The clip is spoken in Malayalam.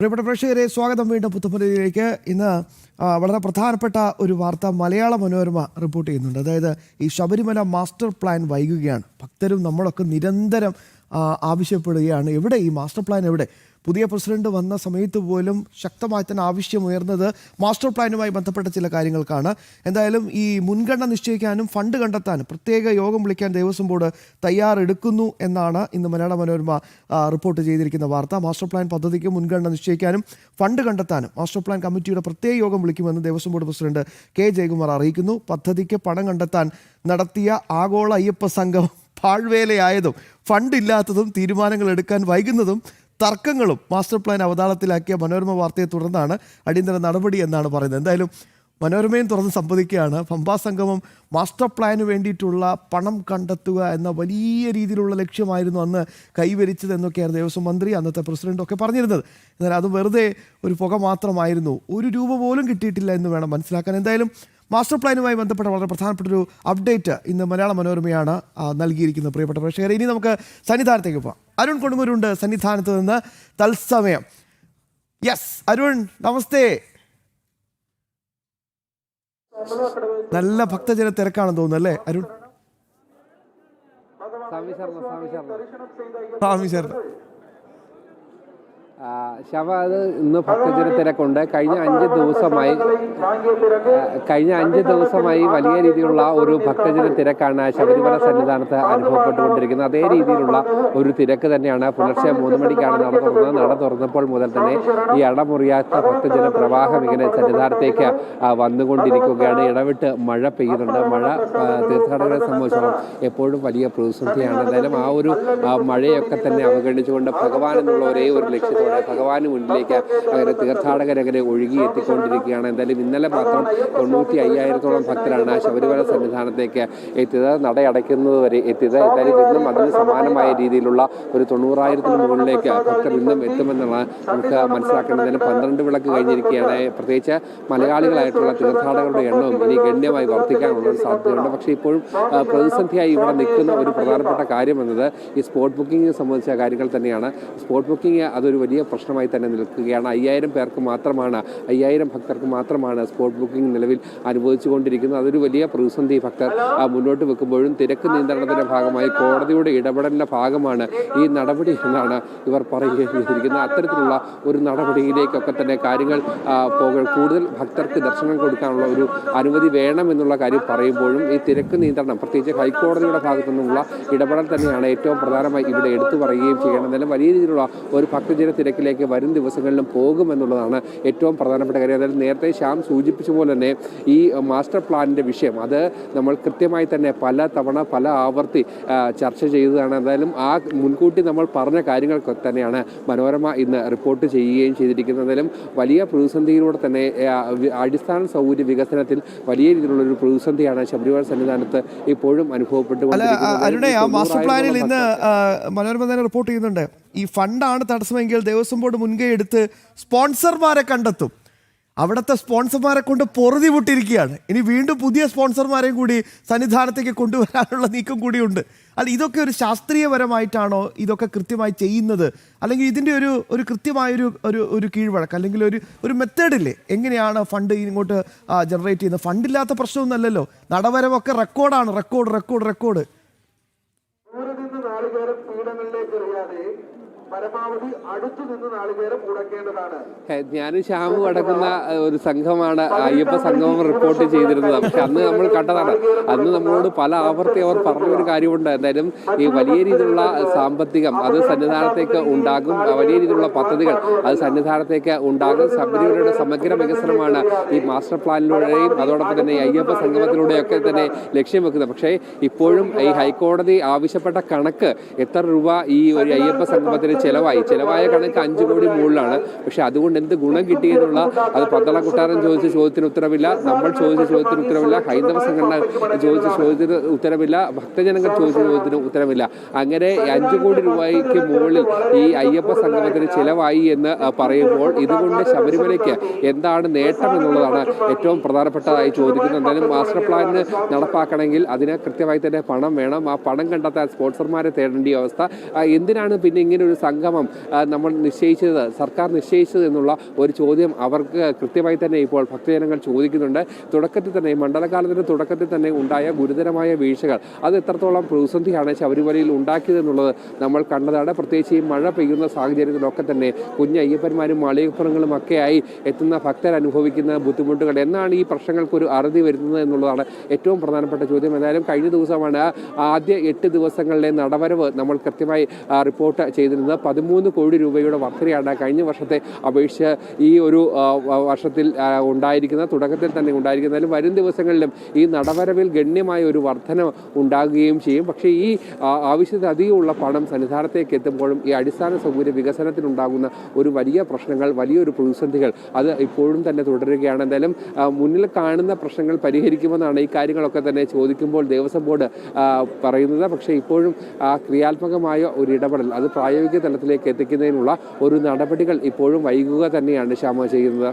പ്രിയപ്പെട്ട പ്രേക്ഷകരെ സ്വാഗതം വീണ്ടും പുത്തുപ്പുലിയിലേക്ക് ഇന്ന് വളരെ പ്രധാനപ്പെട്ട ഒരു വാർത്ത മലയാള മനോരമ റിപ്പോർട്ട് ചെയ്യുന്നുണ്ട്. അതായത് ഈ ശബരിമല മാസ്റ്റർ പ്ലാൻ വൈകുകയാണ്. ഭക്തരും നമ്മളൊക്കെ നിരന്തരം ആവശ്യപ്പെടുകയാണ്. എവിടെ ഈ മാസ്റ്റർ പ്ലാൻ എവിടെ? പുതിയ പ്രസിഡന്റ് വന്ന സമയത്ത് പോലും ശക്തമായി തന്നെ ആവശ്യമുയർന്നത് മാസ്റ്റർ പ്ലാനുമായി ബന്ധപ്പെട്ട ചില കാര്യങ്ങൾക്കാണ്. എന്തായാലും ഈ മുൻഗണന നിശ്ചയിക്കാനും ഫണ്ട് കണ്ടെത്താനും പ്രത്യേക യോഗം വിളിക്കാൻ ദേവസ്വം ബോർഡ് തയ്യാറെടുക്കുന്നു എന്നാണ് ഇന്ന് മലയാള മനോരമ റിപ്പോർട്ട് ചെയ്തിരിക്കുന്ന വാർത്ത. മാസ്റ്റർ പ്ലാൻ പദ്ധതിക്ക് മുൻഗണന നിശ്ചയിക്കാനും ഫണ്ട് കണ്ടെത്താനും മാസ്റ്റർ പ്ലാൻ കമ്മിറ്റിയുടെ പ്രത്യേക യോഗം വിളിക്കുമെന്ന് Devaswom board president K. Jayakumar അറിയിക്കുന്നു. പദ്ധതിക്ക് പണം കണ്ടെത്താൻ നടത്തിയ ആഗോള അയ്യപ്പ സംഘം പാഴ്വേലയായതും ഫണ്ടില്ലാത്തതും തീരുമാനങ്ങൾ എടുക്കാൻ വൈകുന്നതും തർക്കങ്ങളും മാസ്റ്റർ പ്ലാൻ അവതാളത്തിലാക്കിയ മനോരമ വാർത്തയെ തുടർന്നാണ് അടിയന്തര നടപടി എന്നാണ് പറയുന്നത്. എന്തായാലും മനോരമയും തുറന്ന് സംവദിക്കുകയാണ്. പമ്പാ സംഗമം മാസ്റ്റർ പ്ലാന് വേണ്ടിയിട്ടുള്ള പണം കണ്ടെത്തുക എന്ന വലിയ രീതിയിലുള്ള ലക്ഷ്യമായിരുന്നു അന്ന് കൈവരിച്ചത് എന്നൊക്കെയായിരുന്നു ദേവസ്വം മന്ത്രി അന്നത്തെ പ്രസിഡന്റ് ഒക്കെ പറഞ്ഞിരുന്നത്. എന്നാൽ അത് വെറുതെ ഒരു പുക മാത്രമായിരുന്നു. ഒരു രൂപ പോലും കിട്ടിയിട്ടില്ല എന്ന് വേണം മനസ്സിലാക്കാൻ. എന്തായാലും മാസ്റ്റർ പ്ലാനുമായി ബന്ധപ്പെട്ട വളരെ പ്രധാനപ്പെട്ട ഒരു അപ്ഡേറ്റ് ഇന്ന് മലയാള മനോരമയാണ് നൽകിയിരിക്കുന്നത്. പ്രിയപ്പെട്ട പ്രേക്ഷകരെ ഇനി നമുക്ക് സന്നിധാനത്തേക്ക് പോകാം അരുൺ കൊടുങ്ങൂരുണ്ട് സന്നിധാനത്ത് നിന്ന് തത്സമയം. യെസ് അരുൺ നമസ്തേ. നല്ല ഭക്തജന തിരക്കാണെന്ന് തോന്നുന്നു അല്ലേ അരുൺ? സ്വാമി ശർമ്മ. സ്വാമി ശർമ്മ. ശവ അത് ഇന്ന് ഭക്തജന തിരക്കുണ്ട് കഴിഞ്ഞ അഞ്ച് ദിവസമായി കഴിഞ്ഞ അഞ്ച് ദിവസമായി വലിയ രീതിയിലുള്ള ഒരു ഭക്തജന തിരക്കാണ് ശബരിമല സന്നിധാനത്ത് അനുഭവപ്പെട്ടുകൊണ്ടിരിക്കുന്നത്. അതേ രീതിയിലുള്ള ഒരു തിരക്ക് തന്നെയാണ്. പുലർച്ചെ മൂന്ന് മണിക്കാണ് നട തുറന്നത് നട തുറന്നപ്പോൾ മുതൽ തന്നെ ഈ അടമുറിയാത്ത ഭക്തജന പ്രവാഹം ഇങ്ങനെ സന്നിധാനത്തേക്ക് വന്നുകൊണ്ടിരിക്കുകയാണ്. ഇടവിട്ട് മഴ പെയ്യുന്നുണ്ട്. മഴ തീർത്ഥാടകരെ സംബന്ധിച്ചോളം എപ്പോഴും വലിയ പ്രതിസന്ധിയാണ്. എന്തായാലും ആ ഒരു മഴയൊക്കെ തന്നെ അവഗണിച്ചുകൊണ്ട് ഭഗവാൻ എന്നുള്ള ഒരേ ഒരു ലക്ഷ്യത്തോടെ ഭഗവാന് മുന്നിലേക്ക് അങ്ങനെ തീർത്ഥാടകരങ്ങനെ ഒഴുകി എത്തിക്കൊണ്ടിരിക്കുകയാണ്. എന്തായാലും ഇന്നലെ മാത്രം തൊണ്ണൂറ്റി അയ്യായിരത്തോളം ഭക്തരാണ് ശബരിമല സന്നിധാനത്തേക്ക് എത്തിയത്. നടയടയ്ക്കുന്നത് വരെ എത്തിയത്. എന്തായാലും ഇന്നും അതിന് സമാനമായ രീതിയിലുള്ള ഒരു തൊണ്ണൂറായിരത്തിന് മുകളിലേക്ക് ഭക്തർ ഇന്നും എത്തുമെന്നുള്ള നമുക്ക് മനസ്സിലാക്കേണ്ടതിന് പന്ത്രണ്ട് വിളക്ക് കഴിഞ്ഞിരിക്കുകയാണ്. പ്രത്യേകിച്ച് മലയാളികളായിട്ടുള്ള തീർത്ഥാടകരുടെ എണ്ണവും ഇനി ഗണ്യമായി വർദ്ധിക്കാനുള്ള ഒരു സാധ്യതയുണ്ട്. പക്ഷേ ഇപ്പോഴും പ്രതിസന്ധിയായി ഇവിടെ നിൽക്കുന്ന ഒരു പ്രധാനപ്പെട്ട കാര്യം എന്നത് ഈ സ്പോട്ട് ബുക്കിംഗ് സംബന്ധിച്ച കാര്യങ്ങൾ തന്നെയാണ്. സ്പോട്ട് ബുക്കിംഗ് അതൊരു വലിയ പ്രശ്നമായി തന്നെ നിൽക്കുകയാണ്. അയ്യായിരം പേർക്ക് മാത്രമാണ് അയ്യായിരം ഭക്തർക്ക് മാത്രമാണ് സ്പോട്ട് ബുക്കിംഗ് നിലവിൽ അനുഭവിച്ചുകൊണ്ടിരിക്കുന്നത് അതൊരു വലിയ പ്രതിസന്ധി ഭക്തർ മുന്നോട്ട് വെക്കുമ്പോഴും തിരക്ക് നിയന്ത്രണത്തിന്റെ ഭാഗമായി കോടതിയുടെ ഇടപെടലിന്റെ ഭാഗമാണ് ഈ നടപടി എന്നാണ് ഇവർ പറയുന്നത് ചെയ്തിരിക്കുന്നത് അത്തരത്തിലുള്ള ഒരു നടപടിയിലേക്കൊക്കെ തന്നെ കാര്യങ്ങൾ ആ, പോക കൂടുതൽ ഭക്തർക്ക് ദർശനം കൊടുക്കാനുള്ള ഒരു അനുമതി വേണമെന്നുള്ള കാര്യം പറയുമ്പോഴും ഈ തിരക്ക് നിയന്ത്രണം പ്രത്യേകിച്ച് ഹൈക്കോടതിയുടെ ഭാഗത്തു നിന്നുള്ള ഇടപെടൽ തന്നെയാണ് ഏറ്റവും പ്രധാനമായി ഇവിടെ എടുത്തു പറയുകയും ചെയ്യണം എന്നാലും വലിയ രീതിയിലുള്ള ഒരു ഭക്തജന തിരക്കിലേക്ക് വരും ദിവസങ്ങളിലും പോകുമെന്നുള്ളതാണ് ഏറ്റവും പ്രധാനപ്പെട്ട കാര്യം. അതായത് നേരത്തെ ശ്യാം സൂചിപ്പിച്ച പോലെ തന്നെ ഈ മാസ്റ്റർ പ്ലാനിന്റെ വിഷയം അത് നമ്മൾ കൃത്യമായി തന്നെ പല തവണ പല ആവർത്തി ചർച്ച ചെയ്തതാണ്. എന്തായാലും ആ മുൻകൂട്ടി നമ്മൾ പറഞ്ഞ കാര്യങ്ങൾക്ക് തന്നെയാണ് മനോരമ ഇന്ന് റിപ്പോർട്ട് ചെയ്യുകയും ചെയ്തിരിക്കുന്നത്. എന്തായാലും വലിയ പ്രതിസന്ധിയിലൂടെ തന്നെ അടിസ്ഥാന സൗകര്യ വികസനത്തിൽ വലിയ രീതിയിലുള്ള ഒരു പ്രതിസന്ധിയാണ് ശബരിമല സന്നിധാനത്ത് ഇപ്പോഴും ആ മാസ്റ്റർ പ്ലാനിൽ ഇന്ന് മനോരമ തന്നെ റിപ്പോർട്ട് ചെയ്യുന്നുണ്ട്. ഈ ഫണ്ടാണ് തടസ്സമെങ്കിൽ ദേവസ്വം ബോർഡ് മുൻകൈ എടുത്ത് സ്പോൺസർമാരെ കണ്ടെത്തും. അവിടുത്തെ സ്പോൺസർമാരെ കൊണ്ട് പൊറുതി വിട്ടിരിക്കുകയാണ്. ഇനി വീണ്ടും പുതിയ സ്പോൺസർമാരെയും കൂടി സന്നിധാനത്തേക്ക് കൊണ്ടുവരാനുള്ള നീക്കം കൂടിയുണ്ട്. അല്ല ഇതൊക്കെ ഒരു ശാസ്ത്രീയപരമായിട്ടാണോ ഇതൊക്കെ കൃത്യമായി ചെയ്യുന്നത്? അല്ലെങ്കിൽ ഇതിന്റെ ഒരു ഒരു കൃത്യമായൊരു ഒരു ഒരു കീഴ്വഴക്ക് അല്ലെങ്കിൽ ഒരു ഒരു മെത്തേഡില്ലേ എങ്ങനെയാണ് ഫണ്ട് ഇങ്ങോട്ട് ജനറേറ്റ് ചെയ്യുന്നത്? ഫണ്ടില്ലാത്ത പ്രശ്നമൊന്നുമല്ലല്ലോ. നടവരവൊക്കെ റെക്കോർഡാണ് റെക്കോർഡ് റെക്കോർഡ് റെക്കോർഡ് ദൂരെ നിന്ന് നാളികേരം പീഠങ്ങളിലേക്ക് എറിയാതെ പരമാവധി അടുത്തു നിന്ന് നാളികേരം ഉടക്കേണ്ടതാണ്. ഏ, ഞാനും ശ്യാമും അടക്കുന്ന ഒരു സംഘമാണ് അയ്യപ്പ സംഘം റിപ്പോർട്ട് ചെയ്തിരുന്നത് പക്ഷെ അന്ന് നമ്മൾ കണ്ടതാണ്. അന്ന് നമ്മളോട് പല ആവർത്തി അവർ പറഞ്ഞൊരു കാര്യമുണ്ട്. എന്തായാലും ഈ വലിയ രീതിയിലുള്ള സാമ്പത്തികം അത് സന്നിധാനത്തേക്ക് ഉണ്ടാകും. വലിയ രീതിയിലുള്ള പദ്ധതികൾ അത് സന്നിധാനത്തേക്ക് ഉണ്ടാകും. ശബരിമലയുടെ സമഗ്ര വികസനമാണ് ഈ മാസ്റ്റർ പ്ലാനിലൂടെയും അതോടൊപ്പം തന്നെ അയ്യപ്പ സംഗമത്തിലൂടെയൊക്കെ തന്നെ ലക്ഷ്യം വെക്കുന്നത്. പക്ഷേ ഇപ്പോഴും ഈ ഹൈക്കോടതി ആവശ്യപ്പെട്ട കണക്ക് എത്ര രൂപ ഈ ഒരു അയ്യപ്പ സംഗമത്തിന് ചെലവായി. ചിലവായ കണക്ക് അഞ്ചു കോടി മുകളിലാണ്. പക്ഷേ അതുകൊണ്ട് എന്ത് ഗുണം കിട്ടിയെന്നുള്ള അത് പന്തള കുട്ടാരൻ ചോദിച്ച ചോദ്യത്തിന് ഉത്തരവില്ല. നമ്മൾ ചോദിച്ച ചോദ്യത്തിന് ഉത്തരവില്ല. ഹൈന്ദവ സംഘടന ചോദിച്ച ചോദ്യത്തിന് ഉത്തരവില്ല. ഭക്തജനങ്ങൾ ചോദിച്ച ചോദ്യത്തിന് ഉത്തരവില്ല. അങ്ങനെ അഞ്ചു കോടി രൂപയ്ക്ക് മുകളിൽ ഈ അയ്യപ്പ സംഗമത്തിന് ചിലവായി എന്ന് പറയുമ്പോൾ ഇതുകൊണ്ട് ശബരിമലയ്ക്ക് എന്താണ് നേട്ടം എന്നുള്ളതാണ് ഏറ്റവും പ്രധാനപ്പെട്ടതായി ചോദിക്കുന്നത്. എന്തായാലും മാസ്റ്റർ പ്ലാനിന് നടപ്പാക്കണമെങ്കിൽ അതിന് കൃത്യമായി തന്നെ പണം വേണം. ആ പണം കണ്ടെത്താൻ സ്പോൺസർമാരെ തേടേണ്ട അവസ്ഥ. എന്തിനാണ് പിന്നെ ഇങ്ങനെ ഒരു സംഘം സംഗമം നമ്മൾ നിശ്ചയിച്ചത് സർക്കാർ നിശ്ചയിച്ചത് എന്നുള്ള ഒരു ചോദ്യം അവർക്ക് കൃത്യമായി തന്നെ ഇപ്പോൾ ഭക്തജനങ്ങൾ ചോദിക്കുന്നുണ്ട്. തുടക്കത്തിൽ തന്നെ മണ്ഡലകാലത്തിന്റെ തുടക്കത്തിൽ തന്നെ ഉണ്ടായ ഗുരുതരമായ വീഴ്ചകൾ അത് എത്രത്തോളം പ്രതിസന്ധിയാണ് ശബരിമലയിൽ ഉണ്ടാക്കിയതെന്നുള്ളത് നമ്മൾ കണ്ടതാണ്. പ്രത്യേകിച്ച് ഈ മഴ പെയ്യുന്ന സാഹചര്യത്തിലൊക്കെ തന്നെ കുഞ്ഞ് അയ്യപ്പന്മാരും മാളികപ്പുറങ്ങളും ഒക്കെയായി എത്തുന്ന ഭക്തർ അനുഭവിക്കുന്ന ബുദ്ധിമുട്ടുകൾ. എന്നാണ് ഈ പ്രശ്നങ്ങൾക്കൊരു അറുതി വരുന്നത് എന്നുള്ളതാണ് ഏറ്റവും പ്രധാനപ്പെട്ട ചോദ്യം. എന്തായാലും കഴിഞ്ഞ ദിവസമാണ് ആദ്യ എട്ട് ദിവസങ്ങളിലെ നടവരവ് നമ്മൾ കൃത്യമായി റിപ്പോർട്ട് ചെയ്തിരുന്നത്. പതിമൂന്ന് കോടി രൂപയുടെ വർധനയാണ് കഴിഞ്ഞ വർഷത്തെ അപേക്ഷിച്ച് ഈ ഒരു വർഷത്തിൽ ഉണ്ടായിരിക്കുന്ന തുടക്കത്തിൽ തന്നെ ഉണ്ടായിരിക്കുന്നതിലും വരും ദിവസങ്ങളിലും ഈ നടവരവിൽ ഗണ്യമായ ഒരു വർധന ഉണ്ടാകുകയും ചെയ്യും. പക്ഷേ ഈ ആവശ്യത്തിലധികമുള്ള പണം സന്നിധാനത്തേക്ക് എത്തുമ്പോഴും ഈ അടിസ്ഥാന സൗകര്യ വികസനത്തിനുണ്ടാകുന്ന ഒരു വലിയ പ്രശ്നങ്ങൾ വലിയൊരു പ്രതിസന്ധികൾ അത് ഇപ്പോഴും തന്നെ തുടരുകയാണ്. എന്തായാലും മുന്നിൽ കാണുന്ന പ്രശ്നങ്ങൾ പരിഹരിക്കുമെന്നാണ് ഈ കാര്യങ്ങളൊക്കെ തന്നെ ചോദിക്കുമ്പോൾ ദേവസ്വം ബോർഡ് പറയുന്നത്. പക്ഷേ ഇപ്പോഴും ക്രിയാത്മകമായ ഒരു ഇടപെടൽ അത് പ്രായോഗിക തലത്തിലേക്ക് എത്തിക്കുന്നതിനുള്ള ഒരു നടപടികൾ ഇപ്പോഴും വൈകുക തന്നെയാണ് ശ്യാമ ചെയ്യുന്നത്.